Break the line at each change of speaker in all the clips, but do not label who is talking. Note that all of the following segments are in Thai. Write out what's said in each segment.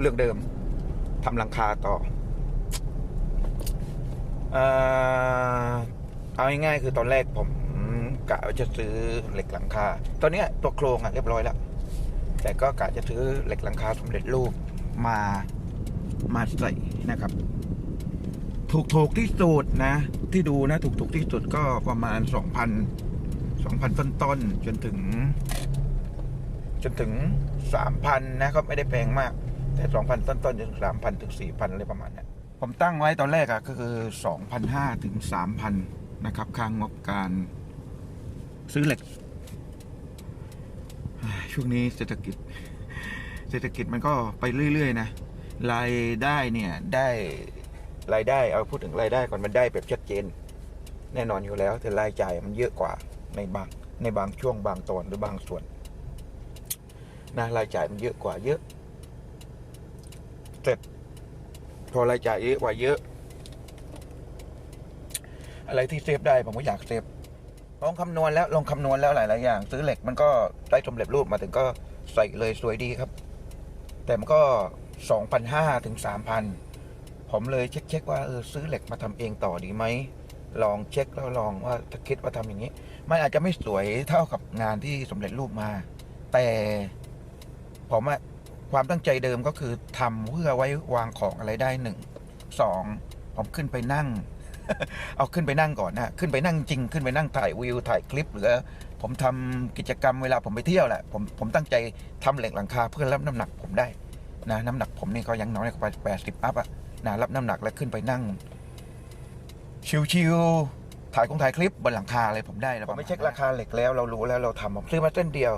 เรื่องเดิมทำหลังคาต่อเอาง่ายๆคือตอนแรกผมกะว่าจะซื้อเหล็กหลังคา ตอนนี้ตัวโครงอะเรียบร้อยแล้ว แต่ก็กะจะซื้อเหล็กหลังคาสำเร็จรูปมามาใส่นะครับ ถูกถูกที่สุดนะ ที่ดูนะ ถูกถูกที่สุดก็ประมาณสองพันสองพันต้นๆจนถึง จนถึงสามพันนะก็ไม่ได้แพงมาก แต่สองพันต้นๆถึงสามพันถึงสี่พันอะไรประมาณนั้ผมตั้งไว้ตอนแรกอะก็คือสองพันห้าถึงสามพันนะครับค่างบการซื้อเหล็ก ช่วงนี้เศรษฐกิจ เศรษฐกิจมันก็ไปเรื่อยๆนะรายได้เนี่ยได้รายได้เอาพูดถึงรายได้ก่อนมันได้แบบชัดเจน แน่นอนอยู่แล้ว แต่รายจ่ายมันเยอะกว่าในบางในบางช่วงบางตอนหรือบางส่วนนะรายจ่ายมันเยอะกว่าเยอะ เสร็จพอรายจ่ายเยอะกว่าเยอะ อะไรที่เซฟได้ผมก็อยากเซฟลองคำนวณแล้วลองคำนวณแล้วหลาย ๆ อย่าง ซื้อเหล็กมันก็ได้สำเร็จรูปมาถึงก็ใส่เลยสวยดีครับ แต่มันก็สองพันห้าถึงสามพันผมเลยเช็คๆว่าเออซื้อเหล็กมาทำเองต่อดีไหมลองเช็คแล้วลองว่าถ้าคิดว่าทำอย่างนี้ มันอาจจะไม่สวยเท่ากับงานที่สำเร็จรูปมา แต่ผมอะ ความตั้งใจเดิมก็คือทำเพื่อไว้วางของอะไรได้หนึ่งสองผมขึ้นไปนั่ง เอาขึ้นไปนั่งก่อนนะขึ้นไปนั่งจริงขึ้นไปนั่งถ่ายวิวถ่ายคลิป หรือผมทำกิจกรรมเวลาผมไปเที่ยวแหละผมผมตั้งใจทำเหล็กหลังคาเพื่อรับน้ำหนักผมได้นะน้ำหนักผมนี่ก็ยังน้อยกว่าแปดสิบอัพอะนะรับน้ำหนักแล้วขึ้นไปนั่ง ชิวๆถ่ายคงถ่ายคลิปบนหลังคาอะไรผมได้แล้วผมไม่เช็คราคาเหล็กแล้วเรารู้แล้วเราทำผมซื้อมาเส้นเดียว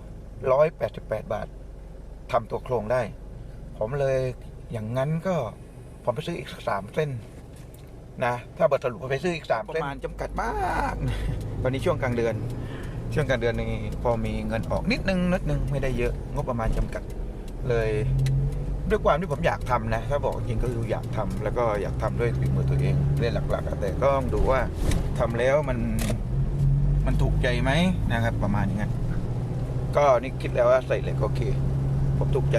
ร้อยแปดสิบแปดบาท ทำตัวโครงได้ ผมเลยอย่างนั้นก็ผมไปซื้ออีกสามเส้นนะถ้าบทสรุปไปซื้ออีกสามประมาณจำกัดมากตอนนี้ช่วงกลางเดือน ช่วงกลางเดือนนี้พอมีเงินออกนิดนึงนิดนึงไม่ได้เยอะงบประมาณจำกัดเลยด้วยความที่ผมอยากทำนะถ้าบอกจริงก็คืออยากทำแล้วก็อยากทำด้วยฝีมือตัวเองเรื่องหลักๆแต่ก็ต้องดูว่าทำแล้วมันมันถูกใจไหมนะครับ ประมาณอย่างนั้นก็นี่คิดแล้วว่าใส่เหล็กโอเค ผมถูกใจ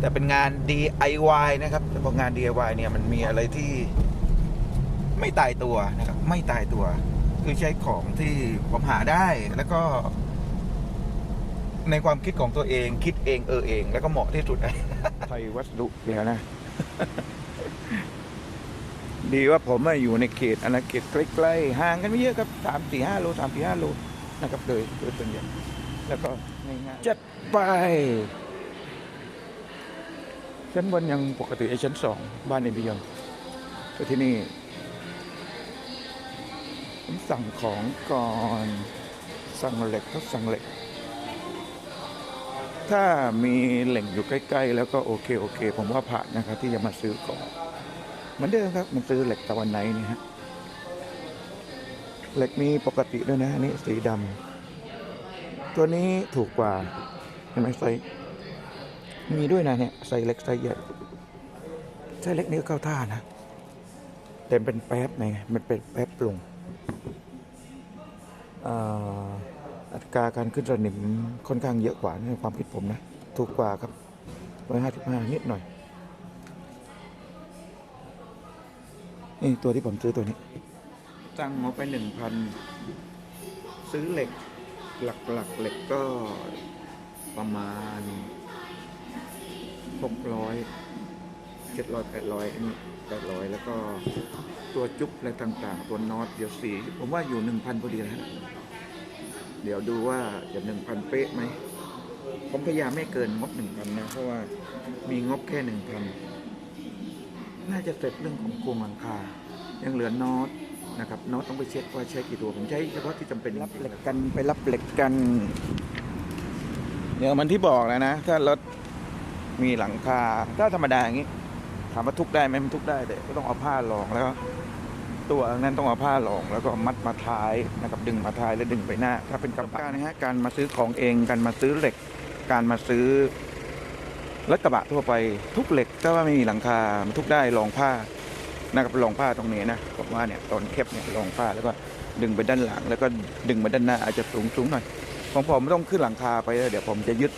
แต่เป็นงาน DIY นะครับแต่พองาน DIY เนี่ยมันมีอะไรที่ไม่ตายตัวนะครับ ไม่ตายตัว คือใช้ของที่ผมหาได้แล้วก็ ในความคิดของตัวเอง คิดเองเออเอง แล้วก็เหมาะที่สุดไทยวัสดุเดี๋ยวนะ ดีว่าผมอะอยู่ในเขตอาณาเขตใกล้ๆห่างกันไม่เยอะครับสามสี่ห้าโลสามสี่ห้าโลนะครับโดยโดยส่วนใหญ่แล้วก็ง่ายๆจัดไป ชั้นบนยังปกติไอ้ชั้นสองบ้านเอ็นบียงแต่ที่นี่ผมสั่งของก่อนสั่งเหล็กก็สั่งเหล็ก ถ้ามีเหล็กอยู่ใกล้ ๆ แล้วก็โอเคโอเค ผมว่าผ่านนะครับที่จะมาซื้อของเหมือนเดิมครับมันซื้อเหล็กตะวันไหนนี่ฮะเหล็กมีปกติด้วยนะอันนี่สีดำตัวนี้ถูกกว่าเห็นไหมไซส์ มีด้วยนะเนี่ยไซส์เล็กไซส์ใหญ่ไซส์เล็กนี่ก็เข้าท่านะ แต่เป็นแป๊บไงมันเป็นแป๊บปรุงอัตราการขึ้นสนิมค่อนข้างเยอะกว่าในความคิดผมนะ ถูกกว่าครับร้อยห้าสิบห้านิดหน่อยนี่ตัวที่ผมซื้อตัวนี้ตั้งงบไปหนึ่งพันซื้อเหล็ก หลักๆเหล็กก็ประมาณ หกร้อยเจ็ดร้อยแปดร้อยนี่แปดร้อยแล้วก็ตัวจุ๊บอะไรต่างๆ ตัวน็อตเดี๋ยวสีผมว่าอยู่หนึ่งพันพอดีนะฮะเดี๋ยวดูว่าจะหนึ่งพันเป๊ะไหมผมพยายามไม่เกินงบหนึ่งพันนะ เพราะว่ามีงบแค่หนึ่งพันน่าจะเสร็จเรื่องของโครงหลังคา ยังเหลือน็อตนะครับน็อตต้องไปเช็คว่าใช้กี่ตัวผมใช้เฉพาะที่จำเป็นรับเหล็กกันไปรับเหล็กกันเดี๋ยวมันที่บอกแล้วนะ ถ้ารถ มีหลังคาถ้าธรรมดาอย่างนี้ถามว่าทุกได้ไหมมันทุกได้แต่ก็ต้องเอาผ้ารองแล้วตัวนั้นต้องเอาผ้าหลองแล้วก็มัดมาท้ายนะครับดึงมาท้ายแล้วดึงไปหน้า ถ้าเป็นกระบะนะฮะการมาซื้อของเองการมาซื้อเหล็ก การมาซื้อรถกระบะทั่วไปทุกเหล็กถ้าว่าไม่มีหลังคามันทุกได้รองผ้านะครับรองผ้าตรงนี้นะผมว่าเนี่ยตอนเข็บเนี่ยรองผ้าแล้วก็ดึงไปด้านหลัง แล้วก็ดึงมาด้านหน้าอาจจะสูงสูงหน่อยของผมไม่ต้องขึ้นหลังคาไปแล้วเดี๋ยวผมจะยึด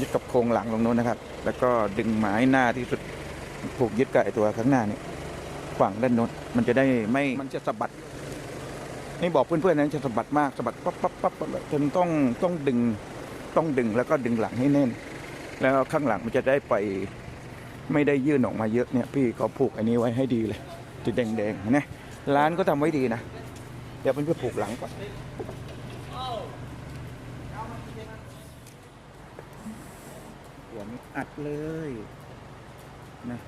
ยึดกับโครงหลังตรงโน้นนะครับ แล้วก็ดึงไม้หน้าที่สุดผูกยึดกับไอตัวข้างหน้านี่ฝั่งด้านโน้นมันจะได้ไม่มันจะสะบัดนี่บอกเพื่อนๆนะจะสะบัดมากสะบัดปั๊บปั๊บปั๊บปั๊บจนต้องต้องดึงต้องดึงแล้วก็ดึงหลังให้แน่น แล้วข้างหลังมันจะได้ไปไม่ได้ยื่นออกมาเยอะเนี่ย พี่เขาผูกอันนี้ไว้ให้ดีเลยจุดแดงๆนะร้านก็ทำไว้ดีนะเดี๋ยวเพื่อนๆผูกหลังก่อน วนี้อัดเลยนะ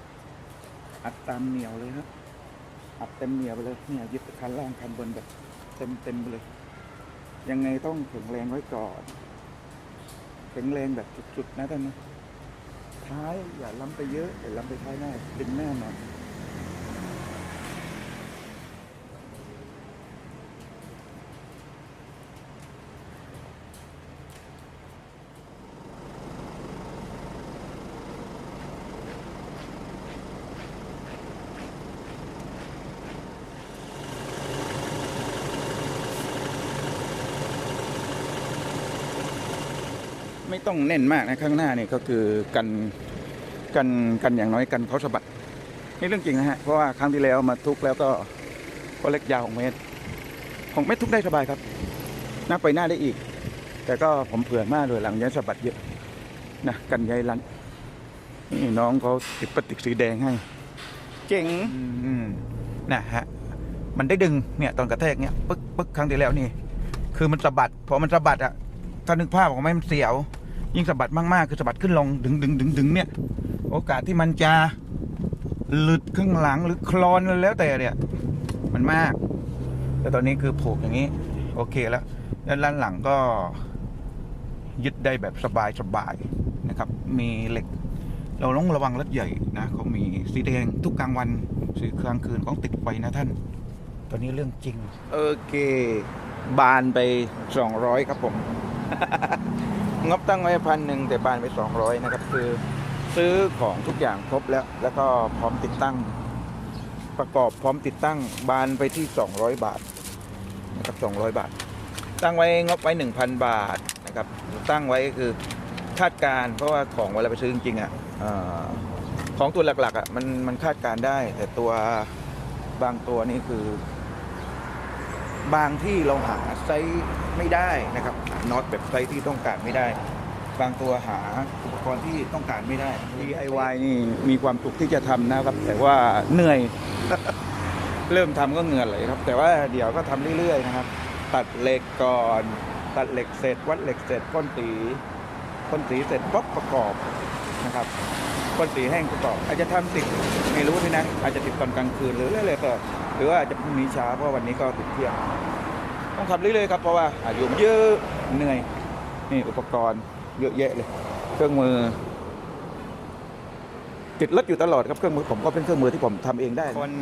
อัดตามเหนียวเลยครับอัดเต็มเหนียวไปเลยเนี่ยยึดคันล่างคันบนแบบเต็มเต็มไปเลย ยังไงต้องแข็งแรงไว้ก่อนแข็งแรงแบบจุดๆนะท่านนะท้ายอย่าล้ำไปเยอะอย่าล้ำไปท้ายหน้าดึงหน้าหน่อย ไม่ต้องแน่นมากนะข้างหน้านี่ก็คือกันกันกันอย่างน้อยกันเขาสะบัดนี่เรื่องจริงนะฮะเพราะว่าครั้งที่แล้วมาทุกแล้วก็ก็เล็กยาวของเมตรของเมตรทุกได้สบายครับหน้าไปหน้าได้อีก แต่ก็ผมเผื่อมากเลยหลังยันสะบัดเยอะนะกันใยรันนี่น้องเขาติดปฏิกสีแดงให้ เจ๋งอืมนะฮะมันได้ดึงเนี่ยตอนกระแทกเนี่ยปึ๊กปึ๊กครั้งที่แล้วนี่ คือมันสะบัดพอมันสะบัดอะถ้านึกภาพออกไหมมันเสียว ยิ่งสะบัดมากๆ คือสะบัดขึ้นลงดึงดึงดึงดึงเนี่ย โอกาสที่มันจะหลุดข้างหลังหรือคลอนแล้วแต่เนี่ย มันมาก แต่ตอนนี้คือผูกอย่างนี้ โอเคแล้วด้านล่างหลังก็ยึดได้แบบสบายสบายนะครับ มีเหล็ก เราต้องระวังรถใหญ่นะเขามีสีแดงทุกกลางวันสีกลางคืนของติดไฟนะท่าน ตอนนี้เรื่องจริง โอเค บานไปสองร้อยครับผม งบตั้งไว้พันหนึ่งแต่บานไปสองร้อยนะครับ คือซื้อของทุกอย่างครบแล้ว แล้วก็พร้อมติดตั้ง ประกอบพร้อมติดตั้งบานไปที่สองร้อยบาทนะครับสองร้อยบาท ตั้งไว้งบไว้หนึ่งพันบาทนะครับ ตั้งไว้คือคาดการเพราะว่าของเวลาไปซื้อจริงๆอะเอ่อของตัวหลักๆอะมันมันคาดการได้ แต่ตัวบางตัวนี่คือ บางที่เราหาไซส์ไม่ได้นะครับหาน็อตแบบไซส์ที่ต้องการไม่ได้ บางตัวหาอุปกรณ์ที่ต้องการไม่ได้ DIY นี่มีความสุขที่จะทำนะครับ แต่ว่าเหนื่อย เริ่มทำก็เหงื่อไหลครับ แต่ว่าเดี๋ยวก็ทำเรื่อยๆนะครับ ตัดเหล็กก่อน ตัดเหล็กเสร็จ วัดเหล็กเสร็จพ่นสีพ่นสีเสร็จป๊บประกอบนะครับพ่นสีแห้งประกอบ อาจจะทำติดไม่รู้ที่นะอาจจะติดตอนกลางคืนหรืออะไรก็ หรือว่าอาจจะพรุ่งนี้เช้าเพราะวันนี้ก็ติดเที่ยงต้องทำเรื่อยๆครับเพราะว่าอายุเยอะเหนื่อยนี่อุปกรณ์เยอะแยะเลย เครื่องมือ ติดรถอยู่ตลอดครับเครื่องมือผมก็เป็นเครื่องมือที่ผมทำเองได้ คน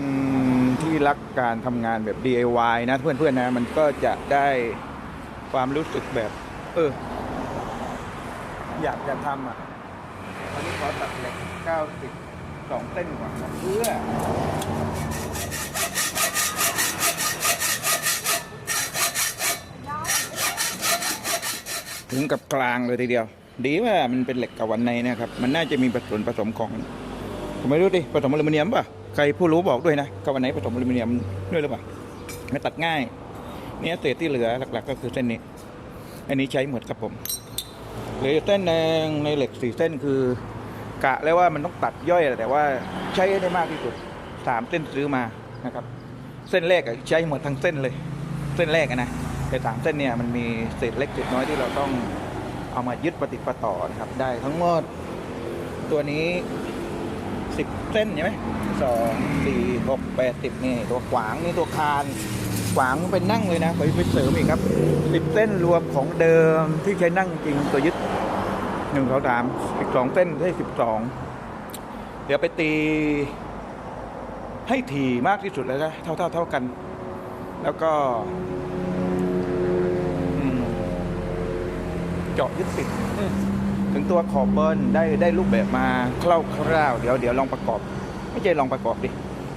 ที่รักการทำงานแบบ DIY นะเพื่อนๆนะ มันก็จะได้ความรู้สึกแบบ เออ อยากจะทำอะอันนี้ขอตัดเหล็ก90สองเส้นก่อนเพื่อ ถึงกับกลางเลยทีเดียว ดีว่ามันเป็นเหล็กกับวันในนะครับ มันน่าจะมีผสมผสมของผมไม่รู้ดิผสมอลูมิเนียมป่ะใครผู้รู้บอกด้วยนะกับวันไหนผสมอลูมิเนียมด้วยหรือเปล่าไม่ตัดง่ายเนี่ยเศษที่เหลือหลัก ๆ ก็คือเส้นนี้ อันนี้ใช้หมดครับผมเหลือเส้นหนึ่งในเหล็กสี่เส้นคือกะแล้วว่ามันต้องตัดย่อยแต่ว่าใช้ได้มากที่สุดสามเส้นซื้อมานะครับ เส้นแรกอะใช้หมดทั้งเส้นเลย เส้นแรกนะแต่สามเส้นเนี่ยมันมีเศษเล็กเศษน้อยที่เราต้องเอามายึดปฏิประต่อนะครับ ได้ทั้งหมดตัวนี้สิบเส้นใช่ไหมสองสี่หกแปดสิบนี่ตัวขวางนี่ตัวคานขวางเป็นนั่งเลยนะไปไปเสริมอีกครับสิบเส้นรวมของเดิมที่ใช้นั่งจริงตัวยึดหนึ่งสองสามอีกสองเส้นได้สิบสองเดี๋ยวไปตี ให้ถี่มากที่สุดเลยนะเท่าเท่าเท่ากัน แล้วก็เจาะยึดติดถึงตัวขอบเบิร์นได้ได้รูปแบบมาคร่าวๆเดี๋ยวเดี๋ยวลองประกอบ ไม่ใช่ลองประกอบดิ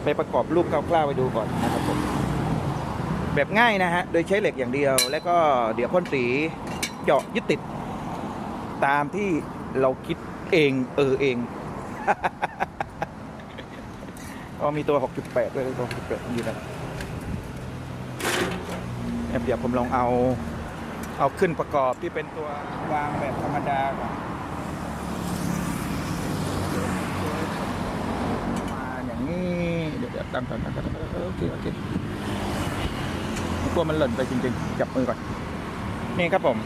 ไปประกอบรูปคร่าวๆไปดูก่อนนะครับผมแบบง่ายนะฮะ โดยใช้เหล็กอย่างเดียว แล้วก็เดี๋ยวพ่นสีเจาะยึดติด ตามที่เราคิดเองเออเอง ก็มีตัว 6.8 ด้วยตัว 6.8 อยู่นะเดี๋ยวผมลองเอา เอาขึ้นประกอบที่เป็นตัววางแบบธรรมดาก่อนมาอย่างนี้ เดี๋ยวตั้งก่อนตั้งก่อนโอเค โอเคกลัวมันหล่นไปจริงๆ จับมือก่อน นี่ครับผม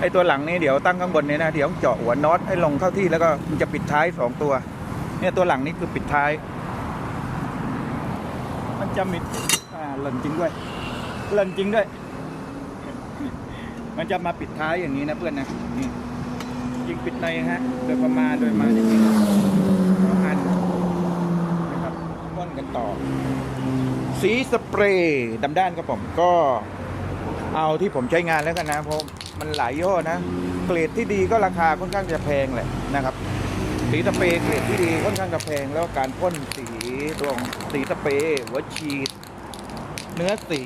ไอตัวหลังนี่เดี๋ยวตั้งข้างบนนี้นะ เดี๋ยวเจาะหัวน็อตให้ลงเข้าที่แล้วก็มันจะปิดท้ายสองตัว เนี่ยตัวหลังนี่คือปิดท้าย มันจะมิดอ่าหล่นจริงด้วยหล่นจริงด้วย มันจะมาปิดท้ายอย่างนี้นะเพื่อนนะนี่ยิงปิดในฮะ โดยประมาณโดยมาอย่างนี้อันนะครับพ่นกันต่อ สีสเปรย์ดำด้านครับผมก็เอาที่ผมใช้งานแล้วกันนะเพราะมันหลายย่อนะ เกรดที่ดีก็ราคาค่อนข้างจะแพงแหละนะครับ สีสเปรย์เกรดที่ดีค่อนข้างจะแพงแล้วการพ่นสีตัวของสีสเปรย์หัวฉีด เนื้อสี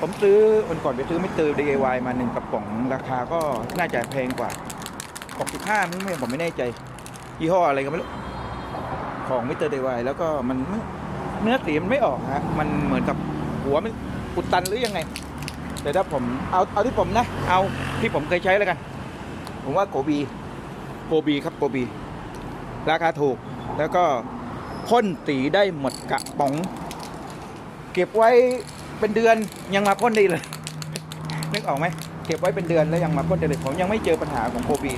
ผมซื้อวันก่อนไปซื้อไม่เตอร์ DIY มาหนึ่งกระป๋องราคาก็น่าจะแพงกว่า65มั้งไม่ผมไม่แน่ใจยี่ห้ออะไรก็ไม่รู้ของมิเตอร์ DIY แล้วก็มันเนื้อสีมันไม่ออกฮะมันเหมือนกับหัวมันอุดตันหรือยังไง แต่ถ้าผมเอาเอาที่ผมนะ เอาที่ผมเคยใช้แล้วกัน ผมว่าโกบีโกบีครับโกบี ราคาถูก แล้วก็พ่นสีได้หมดกระป๋อง เก็บไว้เป็นเดือนยังมาพ่นได้เลย นึกออกไหมเก็บไว้เป็นเดือนแล้วยังมาพ่นได้เลยผมยังไม่เจอปัญหาของโกบี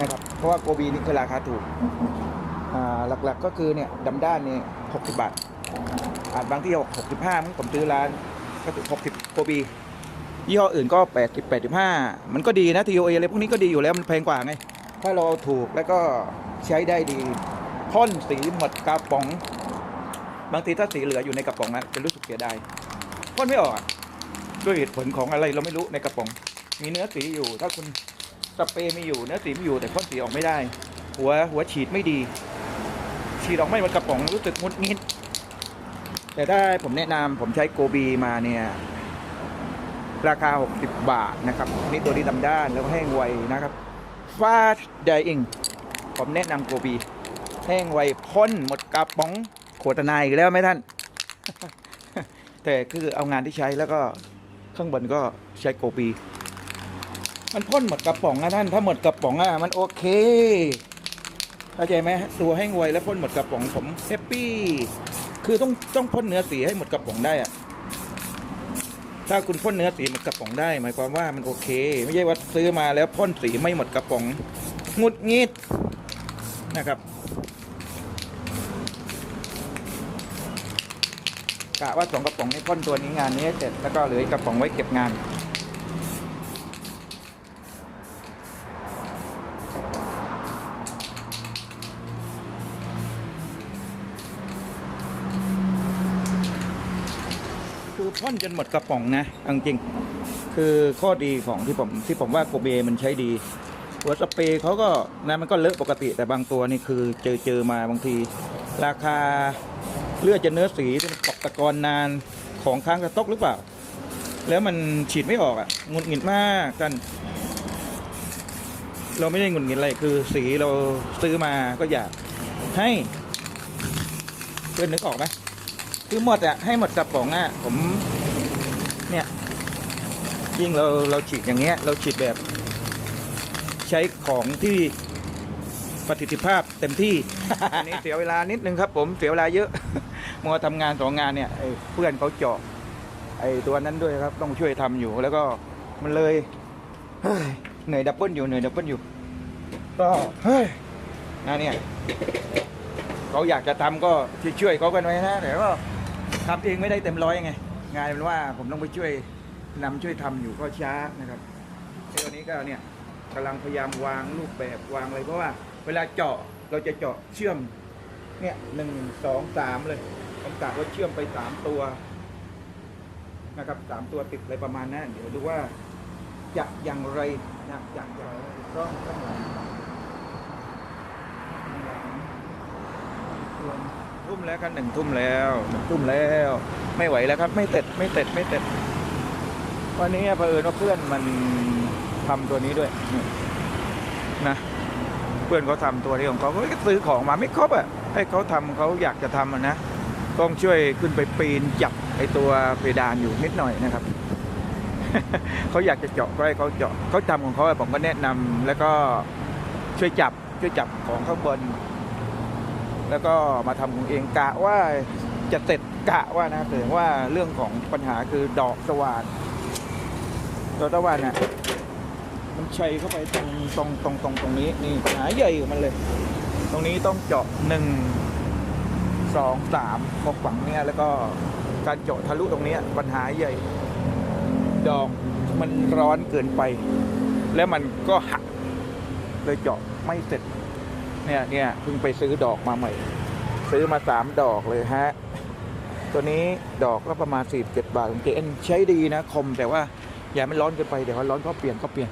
นะครับเพราะว่าโกบีนี่คือราคาถูกหลักๆก็คือเนี่ยดำด้านนี่หกสิบบาทอาจบางที่หกสิบห้าผมซื้อร้านก็ถึงหกสิบโกบียี่ห้ออื่นก็แปดสิบแปดสิบห้ามันก็ดีนะทีโอเออะไรพวกนี้ก็ดีอยู่แล้วมันแพงกว่าไง ถ้าเราถูกแล้วก็ ใช้ได้ดีพ่นสีหมดกระป๋อง บางทีถ้าสีเหลืออยู่ในกระป๋องนะจะรู้สึกเสียดายพ่นไม่ออกด้วยเหตุผลของอะไรเราไม่รู้ในกระป๋อง มีเนื้อสีอยู่ ถ้าคุณสเปรย์มีอยู่เนื้อสีมีอยู่แต่พ่นสีออกไม่ได้ หัวหัวฉีดไม่ดี ฉีดออกไม่หมดกระป๋องรู้สึกงุดงิดแต่ถ้ผมแนะนำผมใช้โกบีมาเนี่ยราคา 60 บาทนะครับ นี่ตัวที่ดำด้านแล้วแห้งไวนะครับฟาดไดอิง ผมแนะนำโกบีแห้งไวพ่นหมดกระป๋องโฆษณาอีกแล้วไหมท่าน แต่คือเอางานที่ใช้แล้วก็ข้างบนก็ใช้โกบี มันพ่นหมดกระป๋องนะท่าน ถ้าหมดกระป๋องอะมันโอเคเข้าใจไหมตัวให้งวยแล้วพ่นหมดกระป๋องผมแฮปปี้ คือต้องต้องพ่นเนื้อสีให้หมดกระป๋องได้อะถ้าคุณพ่นเนื้อสีหมดกระป๋องได้ หมายความว่ามันโอเค ไม่ใช่ว่าซื้อมาแล้วพ่นสีไม่หมดกระป๋องหงุดงิด นะครับกะว่าสองกระป๋องนี้พ่นตัวนี้งานนี้เสร็จแล้วก็เหลือกระป๋องไว้เก็บงานคือพ่นจนหมดกระป๋องนะจริงๆคือข้อดีของที่ผมที่ผมว่าโกเบมันใช้ดี หัวสเปรย์เขาก็นะมันก็เลอะปกติแต่บางตัวนี่คือเจอเจอมาบางที ราคาเลือดจะเนื้อสีที่มันตกตะกอนนานของค้างสต๊อกหรือเปล่า แล้วมันฉีดไม่ออกอะงุดหงิดมากกันเราไม่ได้งุดหงิดอะไรคือสีเราซื้อมาก็อยากให้เพื่อนนึกออกไหมคือหมดอะให้หมดกระป๋องอะผม เนี่ยยิ่งเราเราฉีดอย่างเงี้ย เราฉีดแบบ ใช้ของที่ประสิทธิภาพเต็มที่ อันนี้เสียเวลานิดนึงครับ ผมเสียเวลาเยอะ มัวทำงานสองงานเนี่ยไอ้เพื่อนเขาเจาะไอ้ตัวนั้นด้วยครับ ต้องช่วยทำอยู่แล้วก็มันเลยเฮ้ยเหนื่อยดับเบิลอยู่เหนื่อยดับเบิลอยู่ ก็เฮ้ยนะเนี่ยเขาอยากจะทำก็ช่วยเขากันไว้นะแต่ก็ทำเองไม่ได้เต็มร้อยไงงานเป็นว่าผมต้องไปช่วยนำช่วยทำอยู่ก็ช้านะครับในวันนี้ก็เนี่ย กำลังพยายามวางรูปแบบวางอะไรเพราะว่า เวลาเจาะเราจะเจาะเชื่อมเนี่ยหนึ่งสองสามเลยผมกะว่าเชื่อมไปสามตัวนะครับสามตัวติดอะไรประมาณนั้นเดี๋ยวดูว่าจะอย่างไรนะจะอย่างไรต้องต้องหลังทุ่มแล้วครับหนึ่งทุ่มแล้วหนึ่งทุ่มแล้ว ไม่ไหวแล้วครับ ไม่เสร็จไม่เสร็จไม่เสร็จวันนี้เผอิญว่าเพื่อนมัน ทำตัวนี้ด้วยนะเพื่อนเขาทำตัวนี้ของเขาเขาก็ซื้อของมาไม่ครบอะให้เขาทำเขาอยากจะทำอะนะต้องช่วยขึ้นไปปีนจับไอตัวเพดานอยู่นิดหน่อยนะครับเขาอยากจะเจาะก็ให้เขาเจาะเขาทำของเขาผมก็แนะนำแล้วก็ช่วยจับช่วยจับของข้างบน แล้วก็มาทำของเองกะว่าจะเสร็จกะว่านะแต่ว่าเรื่องของปัญหาคือดอกสว่านดอกสว่านน่ะ มันชัยเข้าไปตรงตรงตรงตรงตรงนี้นี่ปัญหาใหญ่ของมันเลย ตรงนี้ต้องเจาะหนึ่งสองสามพกฝังเนี่ยแล้วก็การเจาะทะลุตรงนี้ปัญหาใหญ่ ดอกมันร้อนเกินไป แล้วมันก็หักเลยเจาะไม่เสร็จ เนี่ยเนี่ยเพิ่งไปซื้อดอกมาใหม่ ซื้อมาสามดอกเลยฮะ ตัวนี้ดอกก็ประมาณ4 7บาทของเจนใช้ดีนะคมแต่ว่าอย่ามันร้อนเกินไปเดี๋ยวมันร้อนก็เปลี่ยนก็เปลี่ยน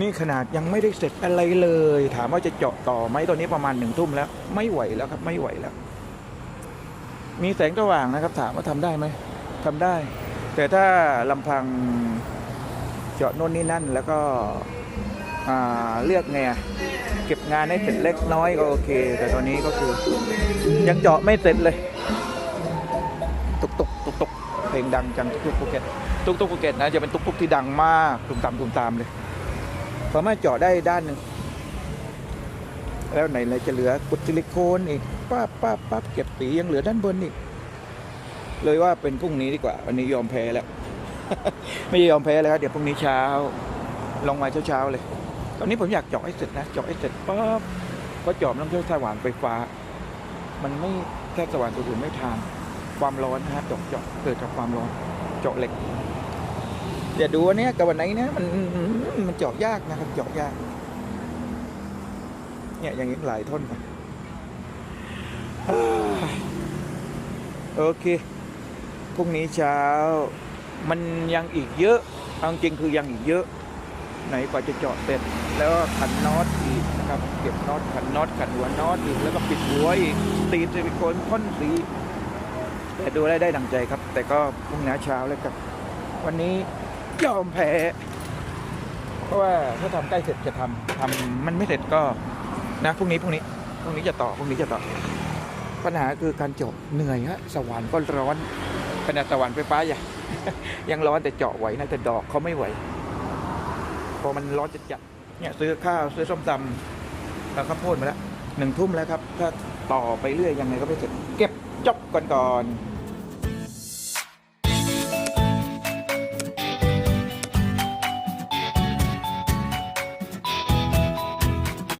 นี่ขนาดยังไม่ได้เสร็จอะไรเลย ถามว่าจะเจาะต่อไหมตอนนี้ประมาณหนึ่งทุ่มแล้ว ไม่ไหวแล้วครับ ไม่ไหวแล้ว มีแสงสว่างนะครับ ถามว่าทำได้ไหมทำได้ แต่ถ้าลำพังเจาะโน่นนี่นั่น แล้วก็เลือกไงเก็บงานให้เสร็จเล็กน้อยก็โอเค แต่ตอนนี้ก็คือ ยังเจาะไม่เสร็จเลย ตุกตุกตุกตุกเพลงดังจังตุกตุกภูเก็ตตุกตุกภูเก็ตนะจะเป็นตุกตุกที่ดังมากตุมตามตุมตามเลย สามารถเจาะได้ด้านหนึ่งแล้วไหนเลยจะเหลือกุดซิลิโคนอีกป้าบป้าบป้าบเก็บสียังเหลือด้านบนอีกเลยว่าเป็นพรุ่งนี้ดีกว่า วันนี้ยอมแพ้แล้ว ไม่ยอมแพ้แล้วเดี๋ยวพรุ่งนี้เช้า ลงมาเช้าๆเลย ตอนนี้ผมอยากเจาะให้เสร็จนะเจาะให้เสร็จปั๊บก็เจาะมันต้องใช้สว่านไฟฟ้า มันไม่แค่สว่านตัวอื่นไม่ทานความร้อนนะฮะเจาะเจาะเกิดจากความร้อน เจาะเหล็ก อย่ดูวันนี้กับวันไหนนะมันมันเจาะยากนะครับเจาะยาก เนี่ยอย่างนี้หลายท่อนไปโอเคพรุ่งนี้เช้า มันยังอีกเยอะเอาจริงคือยังอีกเยอะ ไหนกว่าจะเจาะเสร็จ แล้วขันน็อตอีกนะครับเก็บน็อตขันน็อตขันหัวน็อตอีกแล้วก็ปิดหัวอีกตีซิลิโคนพ่นสีแต่ดูได้ได้ดังใจครับ แต่ก็พรุ่งนี้เช้าแล้วกับ วันนี้ ยอมแพ้ เพราะว่าถ้าทำใกล้เสร็จจะทำทำมันไม่เสร็จก็นะพรุ่งนี้พรุ่งนี้พรุ่งนี้จะต่อพรุ่งนี้จะต่อ ปัญหาคือการเจาะเหนื่อยฮะสว่านก็ร้อนขนาดสว่านไฟฟ้าอย่างยังร้อนแต่เจาะไหวนะแต่ดอกเขาไม่ไหว พอมันร้อนจะจัดเนี่ยซื้อข้าวซื้อส้มตำแล้วข้าวโพดมาแล้วหนึ่งทุ่มแล้วครับ ถ้าต่อไปเรื่อยยังไงก็ไม่เสร็จ เก็บจบก่อนก่อน